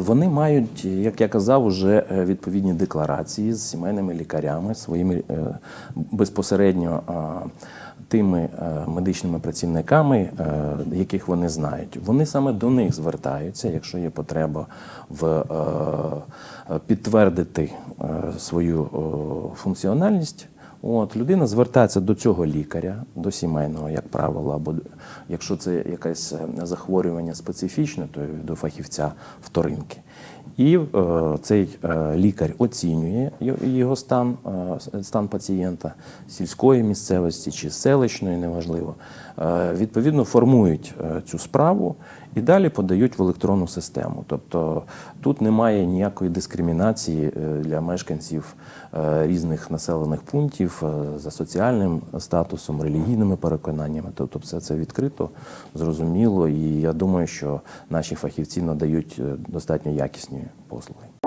Вони мають, як я казав, вже е, відповідні декларації з сімейними лікарями, своїми е, безпосередньо тими е, медичними працівниками, яких вони знають. Вони саме до них звертаються, якщо є потреба в підтвердити свою функціональність. От людина звертається до цього лікаря, до сімейного, як правило, або якщо це якесь е, захворювання специфічне, то до фахівця вторинки. І е, цей е, лікар оцінює його стан, е, стан пацієнта сільської місцевості чи селищної, неважливо. Відповідно, формують цю справу і далі подають в електронну систему. Тобто тут немає ніякої дискримінації для мешканців різних населених пунктів за соціальним статусом, релігійними переконаннями. Тобто, все це відкрито, зрозуміло, і я думаю, що наші фахівці надають достатньо якісні vykonanie posluhy.